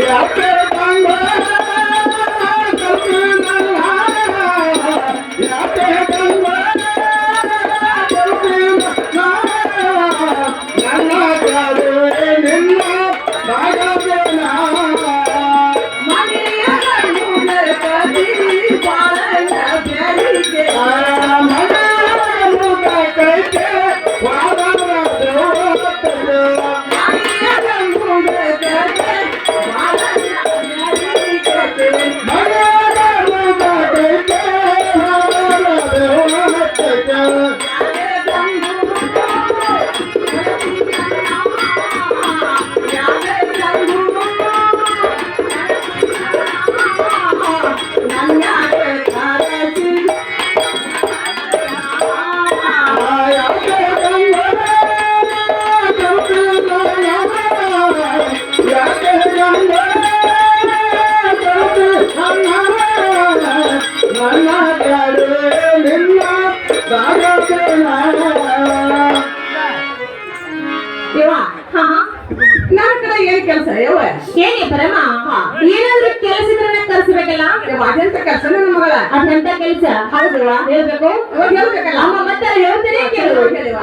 É a pergunta. ವೆಚ್ಚ ಹೌದವಾ ಹೇಳ್ಬೇಕು ಅಮ್ಮ ಮತ್ತೆ ಹೇಳ್ತೇನೆ ಕೇಳುವ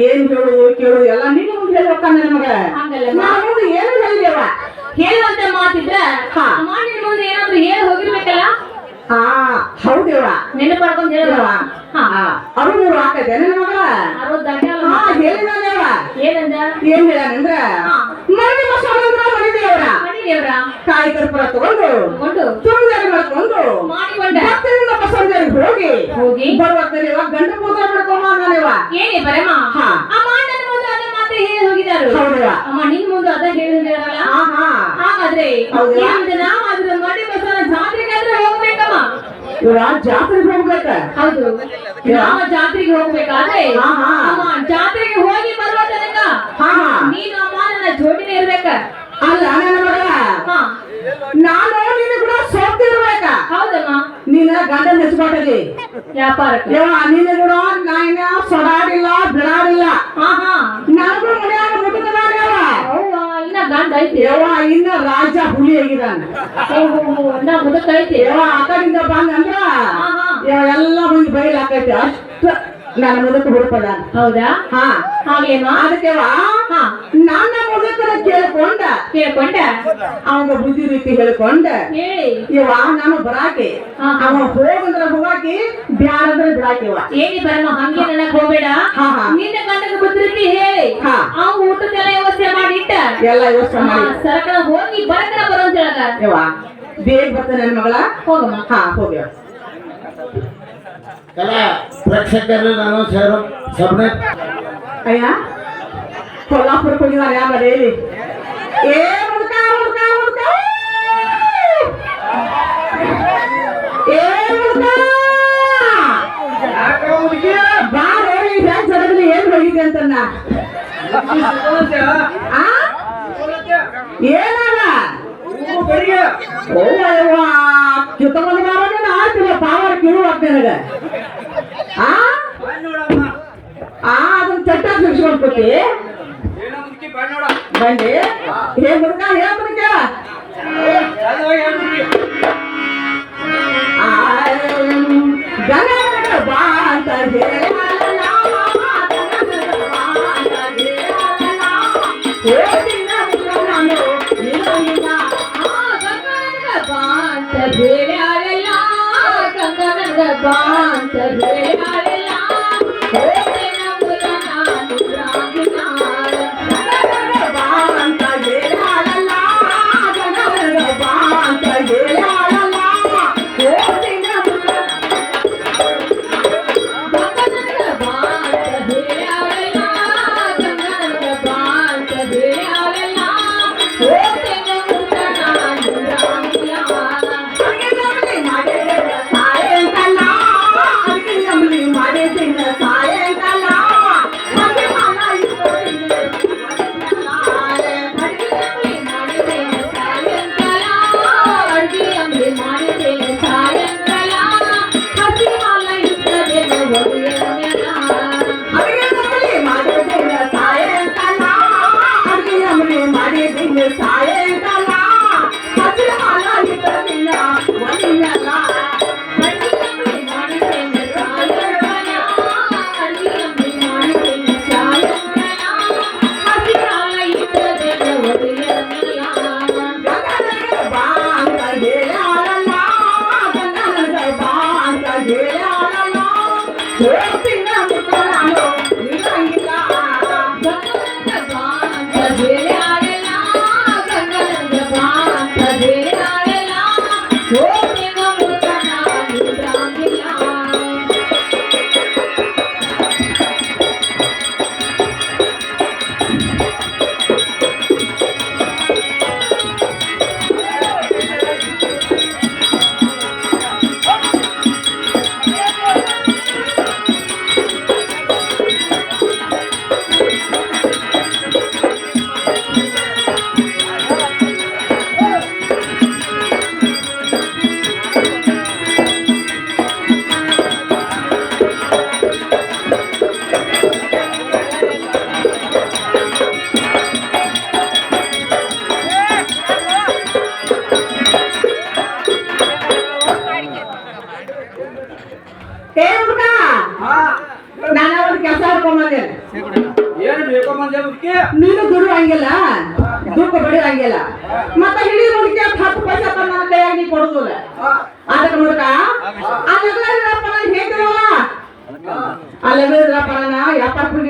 ಏನ್ ಹೇಳು ಕೇಳು ಎಲ್ಲ ನೀನು ಮುಂದೆ ಹೇಳಿ ನಮಗೆ. ನಾನು ಏನು ಹೇಳಿದೇವ ಹೇಳುವಂತ ಮಾತಿದ್ರೆ ನಿನ್ ಮುಂದೆ ಏನಾದ್ರು ಹೇಳಿ ಹೋಗಿರ್ಬೇಕಲ್ಲ? ಹಾ ಹೌದೇವ ನಿನ್ನ ಮಾಡ್ಕೊಂಡ್ ಹೇಳುವ ಹಾ. ಅರು ಮೂರು ಹಾಕೈತೆ. ನನ್ನ ಮಗಳ ಹೇಳಿದಾನೇವ ಏನ್ ಹೇಳಾನಂದ್ರ ಹಾ. ಮನೆ ದೇವರ ಕಾಯಿ ಕರ್ಪೂರ ತಗೊಂಡು ತುಂಬಿದಾರಿ ಮಾಡ್ಕೊಂಡು. ಭಕ್ತರಿಂದ ಹೋಗಿ ಹೋಗಿ. ಬರುವತ್ತಲ್ಲಿ ಗಂಡ ಪೂಜೆ ಮಾಡ್ಕೊಂಡ ನಾನೇವ ಏನೇ ಹಾ. ಮಾತ್ರ ಹೇಳಿ ಹೋಗಿದ್ದಾರೆ ಅಮ್ಮ ನಿನ್ ಮುಂದೆ ಅದ ಹಾ ಹಾಗಾದ್ರೆ ನಾವು ಅದ್ರ ಮಡಿ ಬಸವನ ಜಾತ್ರೆಗಾದ್ರೆ ಹೋಗ್ಬೇಕಮ್ಮ. ಇವ್ರ ಜಾತ್ರೆಗೆ ಹೋಗ್ಬೇಕ? ಹೌದು. ನಾವು ಜಾತ್ರೆಗೆ ಹೋಗ್ಬೇಕಾದ್ರೆ. ಅಮ್ಮ ಜಾತ್ರೆಗೆ ಹೋಗಿ ಬರುವ ತನಕ ಹಾ ಹಾ ನೀನು ಅಮ್ಮ ನನ್ನ ಜೋಡಿನೇ ಇರ್ಬೇಕ. ಅಲ್ಲ ನನ್ನ ಮಗ. ನಾನು ನಿನ್ನ ಕೂಡ ಸೋತಿರ್ಬೇಕ. ಹೌದಮ್ಮ. ನೀನ ಗಂಡನ ಹೆಚ್ಕೊಟ್ಟಲ್ಲಿ ವ್ಯಾಪಾರಕ್ಕೆ. ಯವ್ವ ನಿನ್ನ ಕೂಡ ನಾಯಿನ ಸೊಡಾಡಿಲ್ಲ ಬಿಡಾಡಿಲ್ಲ ನನಗೂ ಮನ್ಯಾಗ ಮುಟ್ಟುತ್ತಾಡ್ಯಾವ ಹೌದಾ ಇನ್ನ ಗಂಡ ಐತಿ. ಯವ್ವ ಇನ್ನ ರಾಜ ಹುಲಿ ಆಗಿದಾನ ಇನ್ನ ಮುದಕ್ ಐತಿ. ಯವ್ವ ಆ ಕಡೆಯಿಂದ ಬಂದಂದ್ರ ಎಲ್ಲ ಮಂದಿ ಬೈಲ್ ಹಾಕೈತಿ. ಅಷ್ಟ ನನ್ನ ಮುದಕ್ಕೆ ಹುಡುಪದಾನ ಹೌದಾ? ಹಾ. ಹಾಗೇನೋ? ಅದಕ್ಕೆ ಹಾ. ನನ್ನ ಮುದಕರ ಕೇಳ್ಕೊಂಡ. ಕೇಳ್ಕೊಂಡ? ಅವನ ಬುದ್ಧಿ ರೀತಿ ಹೇಳ್ಕೊಂಡ. ಹೇಳಿ. ಇವ ನಾನು ಬರಾಕೆ. ಅವ ಹೋಗಂದ್ರ ಹೋಗಾಕಿ ಬ್ಯಾಡಂದ್ರ ಬಿಡಾಕಿವ ಏನಿ ಬರಮ್ಮ ಹಂಗೆ ನನಗ್ ಹೋಗ್ಬೇಡ. ನಿನ್ನ ಗಂಡನ ಬುದ್ಧಿ ಹೇಳಿ. ಹಾ. ಅವ್ ಊಟದೆಲ್ಲ ವ್ಯವಸ್ಥೆ ಮಾಡಿ ಇಟ್ಟ ಎಲ್ಲ ವ್ಯವಸ್ಥೆ ಮಾಡಿ ಸರಕಣ ಹೋಗಿ ಬರಕ ಬರೋ ಅಂತ ಹೇಳದ. ಯವ್ವ ಬೇಗ ಬರ್ತಾನೆ ನನ್ನ ಮಗಳ. ಹೋಗಮ್ಮ. ಹಾ ಹೋಗ್ಯ ಕಲಾ ಪ್ರೇಕ್ಷಕರಲ್ಲಿ ನಾನು ಸೇರು ಸಬ್ನೆ ಅಯ್ಯ ಕೊಲ್ಲಾಪುರಕ್ಕೆ ಹೋಗಿದ್ದಾರೆ ಯಾವ ಹೇಳಿ ಏ ಮುದುಕ ಮುದುಕ ಮುದುಕ ಏ ಮುದುಕ ಬಾ ನೋಡಿ ಫ್ಯಾನ್ ಸಡಗಲಿ ಏನ್ ಹೋಗಿದೆ ಅಂತನ್ನ ಆ ಏನಲ್ಲ ಓ ಅಯ್ಯವ್ವ ಕಿತ್ತಕೊಂಡು ಬಾರೋದೇನ ಆಯ್ತಿಲ್ಲ ಪಾವರ್ ಕಿಳು ನನಗ ಆ ಆ ಅದನ್ನ ಚಟ್ಟ ಸಿಗಿಸ್ಕೊಂಡು ಕೂತಿ ಬಂದಿ ಹೇ ಮುದುಕ ಹೇ ಮುದುಕ ಗಂಗ ಬಾ ಅಂತ ಹೇಳಲ್ಲ ಹೋದಿನ பாந்த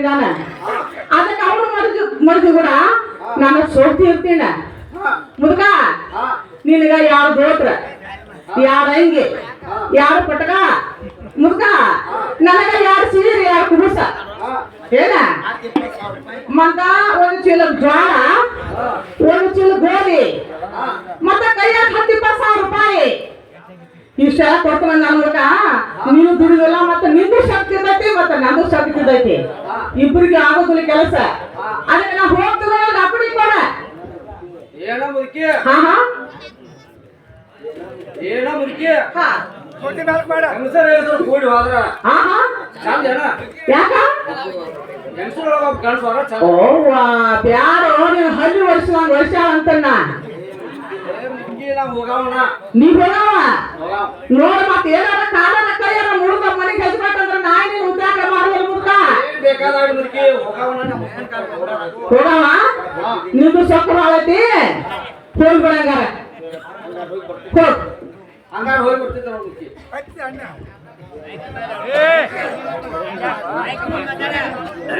ಬಿಟ್ಟಿದ್ದಾನ ಅದಕ್ಕೆ ಅವನು ಮಡಿದು ಮಡಿದು ಕೂಡ ನಾನು ಸೋತಿ ಇರ್ತೀನ. ಮುದುಕ ನಿನಗ ಯಾರು ದೋತ್ರ? ಯಾರು ಅಂಗಿ? ಯಾರು ಪಟಕ? ಮುದುಕ ನನಗ ಯಾರು ಸೀರೆ ಯಾರು ಕುಬುಸ? ಏನ? ಮತ್ತ ಒಂದು ಚೀಲ ಜ್ವಾಳ ಒಂದು ಚೀಲ ಗೋಧಿ ಮತ್ತ ಕೈಯಾಗ ಹತ್ತಿಪ್ಪ ಸಾವಿರ ರೂಪಾಯಿ. ಇಷ್ಟೆಲ್ಲ ಕೊಡ್ತಾನ ನಮ್ಗ ನೀನು ದುಡಿದಿಲ್ಲ ಮತ್ತೆ ನಿಂದು ಶಕ್ತಿ ಇರ್ತೈತಿ ಮತ್ತೆ ನಂದು ಶಕ್ತಿ ಇರ್ತೈತಿ ಇಬ್ರಿಗೆ ಆಗೋದಿಲ್ಲ ಕೆಲಸ. ಅದಕ್ಕೆ ನಾ ಹೋಗ್ತದ ಅಪ್ಪಡಿ ಕೊಡ. ಏನ ಮುದುಕಿ. ಹಾ ಹಾ. ಏನ ಮುದುಕಿ. ಹಾ. ಹೆಂಗಸರ ಹೇಳಿದ್ರು ಕೂಡಿ ಹೋದ್ರ. ಹಾ ಹಾ. ಚಂದ ಏನ? ಯಾಕ? ಹೆಂಗಸರ ಗಂಡಸ ಹೋದ್ರ ಚಂದ. ಓ ಬ್ಯಾರೋ ನೀವು ಹಳ್ಳಿ ವರ್ಷ ಒಂದ್ ವರ್ಷ ಅಂತಣ್ಣ ಏ ಮುದುಕಿ ನಾವು ಹೋಗವನ ನೀ ಹೋಗವ ನೋಡ ಮತ್ತೆ ಏನಾರ ಕಾಲನ ಕೈಯಾರ ಮುಳುಗ ಮನೆಗೆ ಹಚ್ಬೇಕಂದ್ರ ನಾಯಿ ನೀನು ನಮ್ಮ ಮಗನ್ ಕಾಲ್ ಹೋಗವ. ನಿಂದು ಸೊಕ್ಕ ಮಾಡೈತಿ ಹೋಗಿ ಬಿಡಂಗಾರ ಹೋಗ್. ಹಂಗಾರ ಹೋಗಿ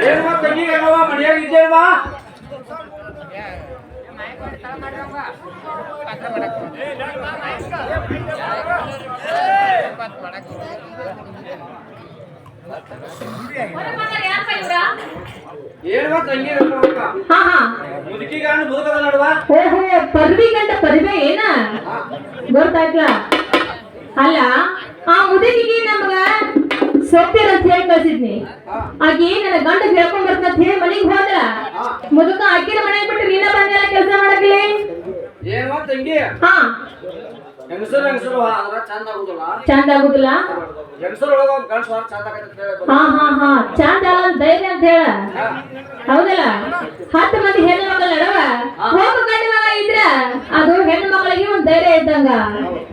ಏನ್ ಮತ್ತೆ ತಂಗಿ ಏನವ ಮನೆಯಾಗ ಇದ್ದೇವಾ ಏನವ ತಂಗಿ ಏನವ ಹಾ ಹಾ ಮುದುಕಿಗಾನ ಮುದುಕದ ನಡುವ ಓಹೋ ಪರಿವಿ ಗಂಟ ಪದವಿ ಏನ? ಗೊತ್ತಾಯ್ತಲ್ಲ ಅಲ್ಲ, ಆ ಕಳ್ಸಿದ್ನಿ. ಆಕಿ ನನ್ನ ಗಂಡ ಹೇಳ್ಕೊಂಡ್ ಬರ್ತಂತ ಹೇಳಿ ಮನೆಗೆ ಹೋದ್ರ? ಮುದುಕ ಆಕಿನ ಮನೆಗೆ ಬಿಟ್ಟು ನೀನ ಬಂದಿಲ್ಲ ಕೆಲಸ ತಂಗಿ? ಹಾ. ಹೆಂಗಸರು ಹೆಂಗಸರು ಆದ್ರ ಚಂದ ಆಗುದಿಲ್ಲ. ಚಂದ ಆಗುದಿಲ್ಲ? ಹೆಂಗಸರು ಒಳಗ ಒಂದ್ ಗಂಡಸ ಚಂದ ಆಗತ್ತೆ ಅಂತ ಹೇಳಿ ಹಾ ಹಾ ಹಾ. ಚಂದ ಅಲ್ಲ ಅಂತ ಧೈರ್ಯ ಅಂತ ಹೇಳ. ಹೌದಲ್ಲ? ಹತ್ತು ಮಂದಿ ಹೆಣ್ಣು ಮಕ್ಕಳ ನಡವ? ಒಬ್ಬ ಗಂಡು ಮಗ ಇದ್ರ? ಅದು ಹೆಣ್ಣು ಮಕ್ಕಳಿಗೆ ಒಂದ್ ಧೈರ್ಯ ಇದ್ದಂಗ.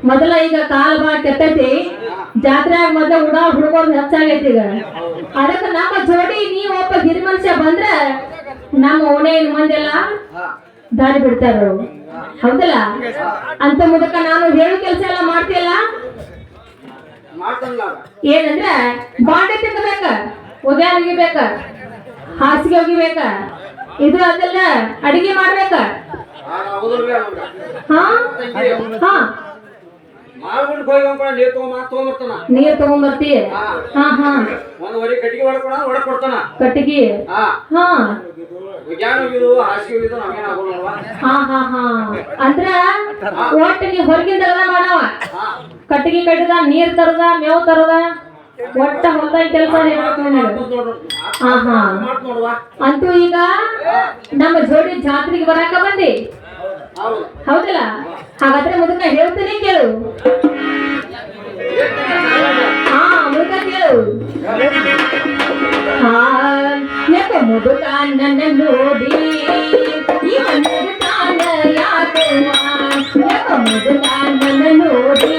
ಮೊದಲ ಈಗ ಕಾಲ್ ಬಾ ಕೆಟ್ಟೈತಿ. ಜಾತ್ರೆಯಾಗ ಮೊದಲ ಉಡಾ ಹುಡುಗೋದು ಹೆಚ್ಚಾಗೈತಿ ಈಗ. ಅದಕ್ಕೆ ನಮ್ಮ ಜೋಡಿ ನೀ ಒಬ್ಬ ಹಿರಿ ಮನುಷ್ಯ ಬಂದ್ರ ನಮ್ಮ ಓಣೆ ಮಂದಿ ಎಲ್ಲ ದಾರಿ ಬಿಡ್ತಾರ ಹೌದಲ್ಲ? ಅಂತ ಮುದಕ ನಾನು ಹೇಳು ಕೆಲಸ ಎಲ್ಲ ಮಾಡ್ತೀಯಲ್ಲ? ಏನಂದ್ರೆ ಬಾಂಡೆ ತಿನ್ಬೇಕ ಒಗ್ಯಾರ ಒಗಿಬೇಕ ಹಾಸಿಗೆ ಒಗಿಬೇಕ ಇದು ಅದೆಲ್ಲ ಅಡಿಗೆ ಮಾಡ್ಬೇಕ. ಹಾ? ಹಾ. ಹೋಗಿ ನೀರ್ ತಗೊಂಡ್ ತಗೊಂಡ್ಬರ್ತಾನ ನೀರ್ ತಗೊಂಬರ್ತಿ? ಹಾ. ಹಾ ಒಂದ್ ವರಿ ಕಟ್ಟಿಗೆ ಹೊಡ್ಕೊಳ ಹೊಡಕ್ ಕೊಡ್ತಾನ. ಕಟ್ಟಿಗೆ? ಹಾ. ಹಾ. ವಿಜ್ಞಾನ ಹೋಗಿದ್ದು ಹಾಸಿಗೆ ಹೋಗಿದ್ದು ನಮ್ಗೇನ್ ಆಗೋಲ್ವಾ ಹಾ ಹಾ ಹಾ. ಅಂದ್ರ ಒಟ್ಟ ನೀ ಹೊರಗಿಂದ ಎಲ್ಲ ಮಾಡವ ಕಟ್ಟಿಗೆ ಕಟ್ಟದ ನೀರ್ ತರದ ಮೇವ್ ತರದ. ಒಟ್ಟ ಹೊಲ್ದಾಗ ಕೆಲಸ ಹಾ ಹಾ. ಅಂತೂ ಈಗ ನಮ್ಮ ಜೋಡಿ ಜಾತ್ರೆಗೆ ಬರಾಕ ಬಂದಿ? ಹೌದಲ್ಲ? ಹಾಗಾದ್ರೆ ಮುದುಕ ಹೇಳ್ತೀನಿ ಕೇಳು. ಹಾ, ಮುದುಕ ಕೇಳು. ಹಾ, ಯಾಕ ಮುದುಕ ನನ್ನ ನೋಡಿ? ಇವನ ತಾನ ಯಾಕೋ ಯಾಕ ಮುದುಕ ನನ್ನ ನೋಡಿ?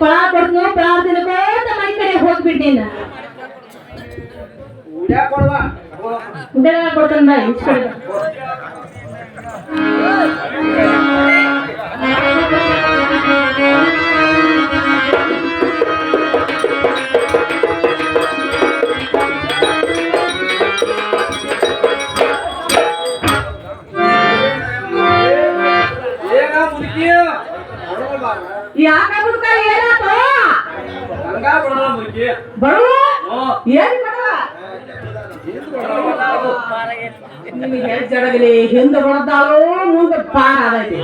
ಪಳ ಕೊಡ್ತು ಪ್ರಾರ್ಥನೆ ಕೋತ ಮನೆ ಕಡೆ ಕೊಡುವ. ಉಂಡೆಲ್ಲ ಕೊಡ್ತಾನ ಬಾ ಯಾಕ ಮುದುಕ ಏನಾತು ಹಂಗ ಬಿಡೋಣ ಮುದುಕಿ ಬರು. ಹ್ಞೂ ಏನ್ ಮಾಡವ ನಿಮಗೆ ಹೆಜ್ಜಡಗಲಿ ಹಿಂದೆ ಮುಂದೆ ಪಾರ ಆದೈತಿ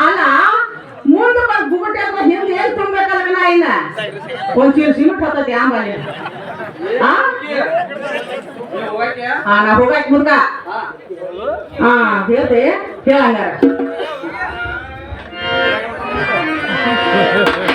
ಅಲ್ಲ, ಮುಂದೆ ಹಿಂದೆ ಏನ್ ತುಂಬೇಕಲ್ಲ ನಾ ಇನ್ನ? ಒಂಚೂರು ಸಿಮೆಂಟ್ ನಾ ಹೋಗಕ್ ಮುದ್ಕ ಹಾ ಹಾ ಹೇಳ್ದೆ ಹೇಳಂಗಾರ Obrigado.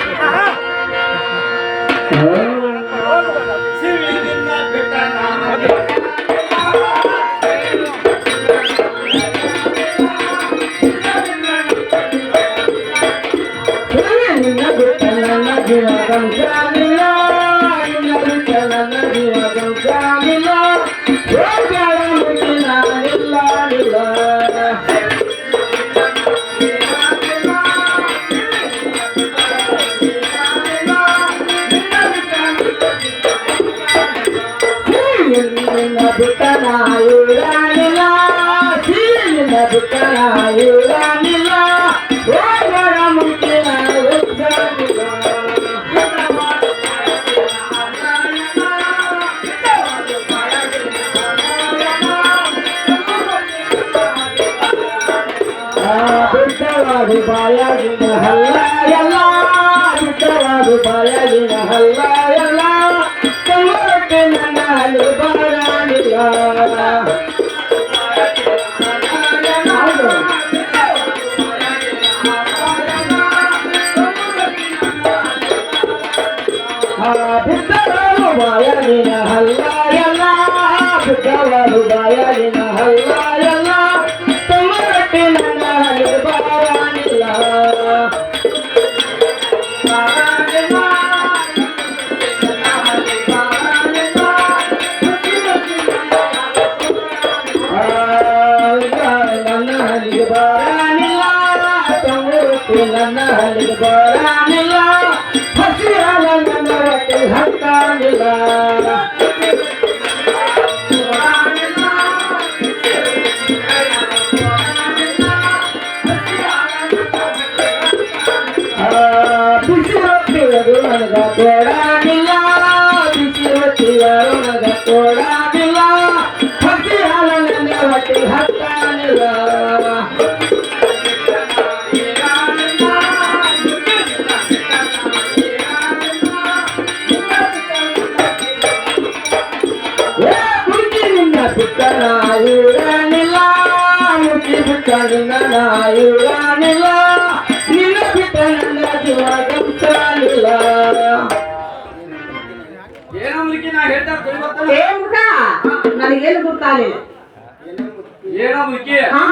Lord. ನನಗೇನು ಗೊತ್ತಾಗಲಿಲ್ಲ ಹಾ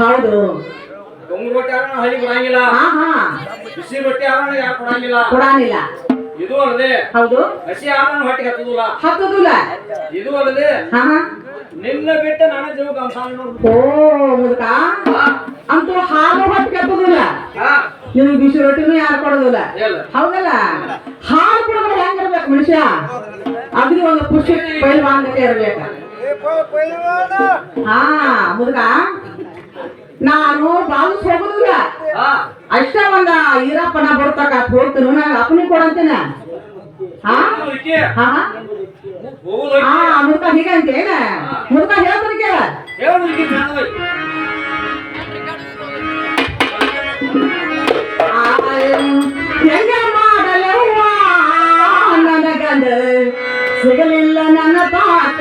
ಹೌದು. ರೊಟ್ಟಿ ಆಗೋಣ ಹಳಿ ಕೊಡಂಗಿಲ್ಲ. ಹಾ ಹಾ. ಬಿಸಿ ರೊಟ್ಟಿ ಆರೋಣ ಕೊಡಂಗಿಲ್ಲ. ಇದು ಅಲ್ಲದೆ ಹೌದು. ಹಸಿ ಆಗೋಣ ಹೊಟ್ಟಿಗೆ ಹತ್ತದಿಲ್ಲ. ಹತ್ತದಿಲ್ಲ. ಇದು ಅಲ್ಲದೆ ಹಾ ನಿನ್ನ ಬಿಟ್ಟ ನನ್ನ ಜೀವ ಕಂಸಾಲ ನೋಡು. ಓ ಮುದುಕ. ಅಂತೂ ಹಾಲು ಹೊಟ್ಟಿಗೆ ಹತ್ತದಿಲ್ಲ. ಹಾ. ನಿನಗೆ ಬಿಸಿ ರೊಟ್ಟಿನೂ ಯಾರು ಕೊಡೋದಿಲ್ಲ? ಹೌದಲ್ಲ? ಹಾಲು ಕೊಡೋದ್ರೆ ಹೆಂಗಿರ್ಬೇಕು ಮನುಷ್ಯ? ಅಗ್ನಿ ಒಂದು ಖುಷಿ ಪೈಲ್ವಾನ್ಗತೆ ಇರಬೇಕ. ಹಾ ಮುದುಕ ನಾನು ಬಾವಿಸ್ ಹೋಗುದಿಲ್ಲ ಅಷ್ಟ ಒಂದ ಈರಪ್ಪನ ಬರ್ತಕ್ಕ ಹೋಗ್ತೀನಿ. ನಾನು ಅಪ್ಪನಿಗೆ ಕೊಡಂತೇನೆ. ಹಾ? ಹಾ ಹಾ. ಮುದುಕ ಹೀಗಂತೇನ ಮುದುಕ ಹೇಳ್ತೀನಿ ಕೇಳ. ಹೆಂಗ. ಮಾಡಲವ್ವ ನನ್ನ ಗಂಡ. ಸಿಗಲಿಲ್ಲ ನನ್ನ ತಾತ